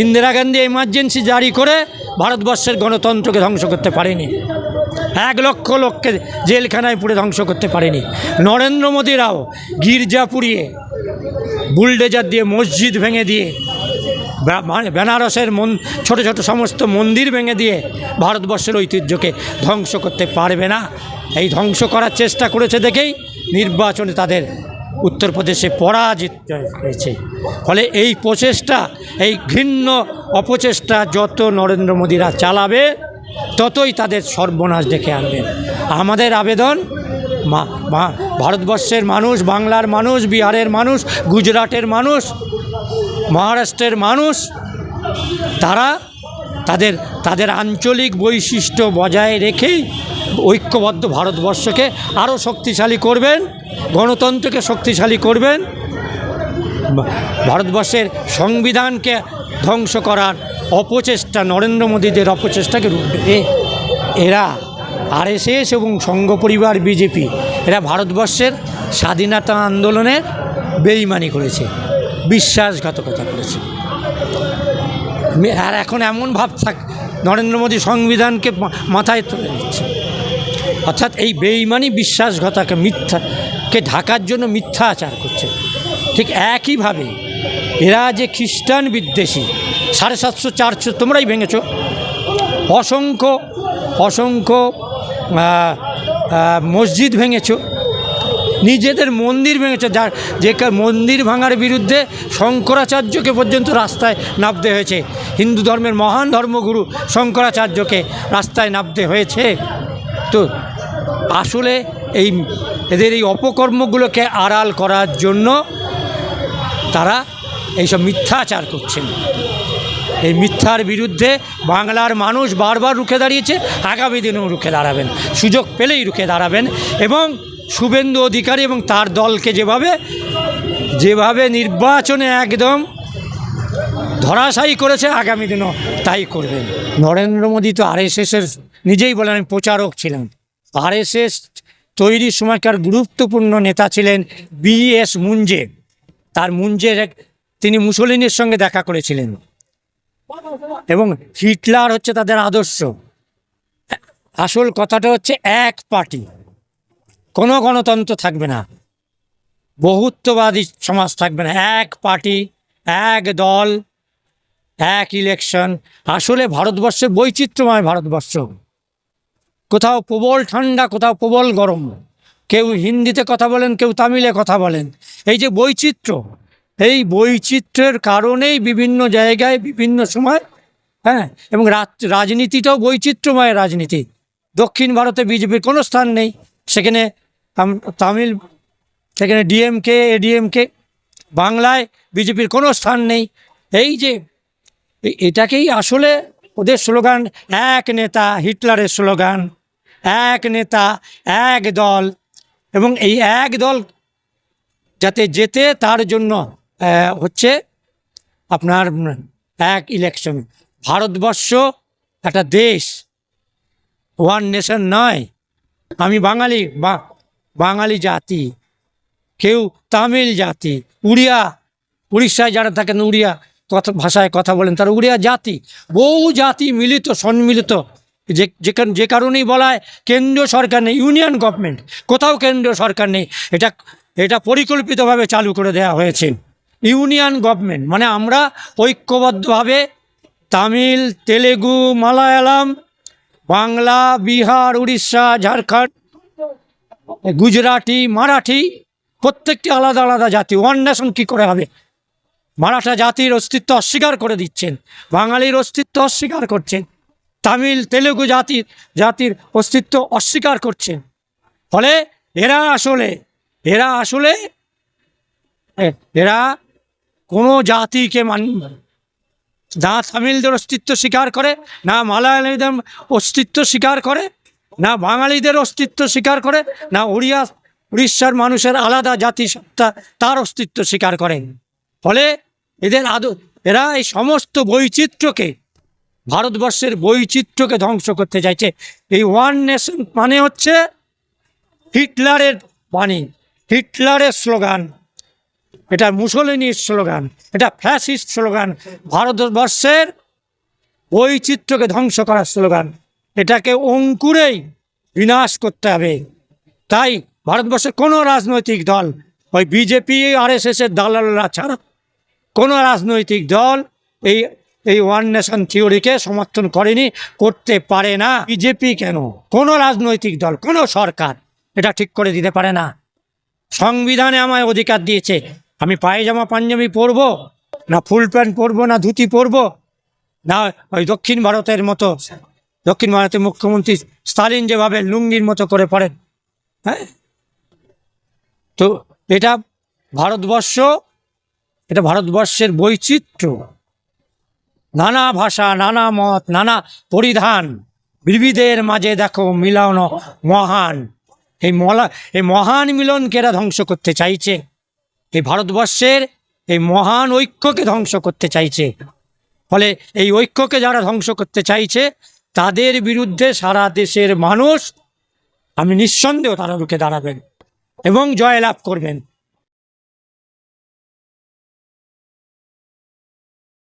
Indira Gandhi emergency জারি করে ভারতবর্ষের গণতন্ত্রকে ধ্বংস করতে পারেনি। এক লক্ষ লোককে জেলখানায় পুড়ে ধ্বংস করতে পারেনি। নরেন্দ্র মোদীরাও গির্জা পুড়িয়ে, বুলডেজার দিয়ে মসজিদ ভেঙে দিয়ে মানে বেনারসের মন ছোট ছোট সমস্ত মন্দির ভেঙে দিয়ে ভারতবর্ষের ঐতিহ্যকে ধ্বংস করতে পারবে না। এই ধ্বংস করার চেষ্টা করেছে দেখেই নির্বাচনে তাদের উত্তরপ্রদেশে পরাজিত হয়েছে। ফলে এই প্রচেষ্টা, এই ঘৃণ্য অপচেষ্টা যত নরেন্দ্র মোদীরা চালাবে, ততই তাদের সর্বনাশ ডেকে আনবেন আমাদের আবেদন মা, ভারতবর্ষের মানুষ, বাংলার মানুষ, বিহারের মানুষ, গুজরাটের মানুষ, মহারাষ্ট্রের মানুষ, তারা তাদের তাদের আঞ্চলিক বৈশিষ্ট্য বজায় রেখেই ঐক্যবদ্ধ ভারতবর্ষকে আরও শক্তিশালী করবেন, গণতন্ত্রকে শক্তিশালী করবেন, ভারতবর্ষের সংবিধানকে ধ্বংস করার অপচেষ্টা, নরেন্দ্র মোদীদের অপচেষ্টাকে রুখবে এরা আরএসএস এবং সংঘ পরিবার বিজেপি, এরা ভারতবর্ষের স্বাধীনতা আন্দোলনের বেইমানি করেছে, বিশ্বাসঘাতকতা করেছে। আর এখন এমন ভাব থাক, নরেন্দ্র মোদী সংবিধানকে মাথায় তুলে নিচ্ছে। অর্থাৎ এই বেইমানি বিশ্বাসঘাতাকে মিথ্যাকে ঢাকার জন্য মিথ্যা আচার করছে। ঠিক একইভাবে এরা যে খ্রিস্টান বিদ্বেষী, সাড়ে সাতশো, চারশো, তোমরাই ভেঙেছ। অসংখ্য অসংখ্য মসজিদ ভেঙেছ। নিজেদের মন্দির ভেঙেছে, যার যে মন্দির ভাঙার বিরুদ্ধে শঙ্করাচার্যকে পর্যন্ত রাস্তায় নামতে হয়েছে। হিন্দু ধর্মের মহান ধর্মগুরু শঙ্করাচার্যকে রাস্তায় নামতে হয়েছে। তো আসলে এই এদের এই অপকর্মগুলোকে আড়াল করার জন্য তারা এইসব মিথ্যাচার করছেন। এই মিথ্যার বিরুদ্ধে বাংলার মানুষ বারবার রুখে দাঁড়িয়েছে, আগামী দিনেও রুখে দাঁড়াবেন। সুযোগ পেলেই রুখে দাঁড়াবেন এবং শুভেন্দু অধিকারী এবং তার দলকে যেভাবে যেভাবে নির্বাচনে একদম ধরাশায়ী করেছে, আগামী দিনও তাই করবেন। নরেন্দ্র মোদী তো আরএসএসের নিজেই বলেন, আমি প্রচারক ছিলাম। আরএসএস তৈরির সময়কার গুরুত্বপূর্ণ নেতা ছিলেন বিএস মুঞ্জে। তার মুঞ্জের তিনি মুসলিনের সঙ্গে দেখা করেছিলেন। এবং হিটলার হচ্ছে তাদের আদর্শ। আসল কথাটা হচ্ছে এক পার্টি। কোনো গণতন্ত্র থাকবে না। বহুত্ববাদী সমাজ থাকবে না। এক পার্টি, এক দল, এক ইলেকশন। আসলে ভারতবর্ষের বৈচিত্র্যময় ভারতবর্ষ। কোথাও প্রবল ঠান্ডা, কোথাও প্রবল গরম। কেউ হিন্দিতে কথা বলেন, কেউ তামিলে কথা বলেন। এই যে বৈচিত্র্য, এই বৈচিত্র্যের কারণেই বিভিন্ন জায়গায়, বিভিন্ন সময় হ্যাঁ এবং রাজ- রাজনীতিটাও বৈচিত্র্যময় রাজনীতি। দক্ষিণ ভারতে বিজেপির কোনো স্থান নেই। সেখানে তামিল, সেখানে ডিএমকে, এডিএমকে, বাংলায় বিজেপির কোনো স্থান নেই। এই যে, এটাকেই আসলে ওদের স্লোগান, এক নেতা হিটলারের স্লোগান। এক নেতা, এক দল এবং এই এক দল যাতে যেতে তার জন্য হচ্ছে আপনার এক ইলেকশন ভারতবর্ষ একটা দেশ ওয়ান নেশন নয়। আমি বাঙালি, বা বাঙালি জাতি, কেউ তামিল জাতি, উড়িয়া, উড়িষ্যায় যারা থাকেন উড়িয়া কথা, ভাষায় কথা বলেন তারা উড়িয়া জাতি, বহু জাতি মিলিত, সম্মিলিত যে যে কারণেই বলা হয় কেন্দ্রীয় সরকার নেই, ইউনিয়ন গভর্নমেন্ট। কোথাও কেন্দ্রীয় সরকার নেই। এটা এটা পরিকল্পিতভাবে চালু করে দেওয়া হয়েছে। ইউনিয়ন গভর্নমেন্ট মানে আমরা ঐক্যবদ্ধভাবে তামিল, তেলেগু, মালায়ালাম, বাংলা, বিহার, উড়িষ্যা, ঝাড়খণ্ড, গুজরাটি, মারাঠি, প্রত্যেকটি আলাদা আলাদা জাতি, ওয়ান নেশন কী করে হবে? মারাঠা জাতির অস্তিত্ব অস্বীকার করে দিচ্ছেন। বাঙালির অস্তিত্ব অস্বীকার করছেন। তামিল, তেলেগু জাতির জাতির অস্তিত্ব অস্বীকার করছেন ফলে এরা আসলে এরা আসলে এরা কোনো জাতিকে মান না। তামিলদের অস্তিত্ব স্বীকার করে, না মালায়ালিদের অস্তিত্ব স্বীকার করে, না বাঙালিদের অস্তিত্ব স্বীকার করে, না উড়িয়া, উড়িষ্যার মানুষের আলাদা জাতিসত্তা তার অস্তিত্ব স্বীকার করেন। ফলে এদের আদ, এরা এই সমস্ত বৈচিত্র্যকে ভারতবর্ষের বৈচিত্র্যকে ধ্বংস করতে চাইছে। এই ওয়ান নেশন মানে হচ্ছে হিটলারের বাণী, হিটলারের স্লোগান। এটা মুসলিনীর স্লোগান, এটা ফ্যাসিস্ট স্লোগান, ভারতবর্ষের বৈচিত্র্যকে ধ্বংস করার স্লোগান। এটাকে অঙ্কুরেই বিনাশ করতে হবে। তাই ভারতবর্ষের কোনো রাজনৈতিক দল, ওই বিজেপি আর এস এসের দালালরা ছাড়া কোনো রাজনৈতিক দল এই এই ওয়ান নেশন থিওরিকে সমর্থন করেনি, করতে পারে না। বিজেপি কেন? কোনো রাজনৈতিক দল, কোনো সরকার এটা ঠিক করে দিতে পারে না। সংবিধানে আমায় অধিকার দিয়েছে, আমি পায়জামা পাঞ্জাবি পরবো, না ফুল প্যান্ট পরবো, না ধুতি পরবো, না ওই দক্ষিণ ভারতের মতো, দক্ষিণ ভারতের মুখ্যমন্ত্রী স্টালিন যেভাবে লুঙ্গির মতো করে পড়েন হ্যাঁ? তো এটা ভারতবর্ষ, এটা ভারতবর্ষের বৈচিত্র্য। নানা ভাষা, নানা মত, নানা পরিধান। বিবিধের মাঝে দেখো মিলন মহান। এই মলা, এই মহান মিলনকে এরা ধ্বংস করতে চাইছে? এই ভারতবর্ষের এই মহান ঐক্যকে ধ্বংস করতে চাইছে। ফলে এই ঐক্যকে যারা ধ্বংস করতে চাইছে, তাদের বিরুদ্ধে সারা দেশের মানুষ, আমি নিঃসন্দেহ তারা রুখে দাঁড়াবেন এবং জয়লাভ করবেন।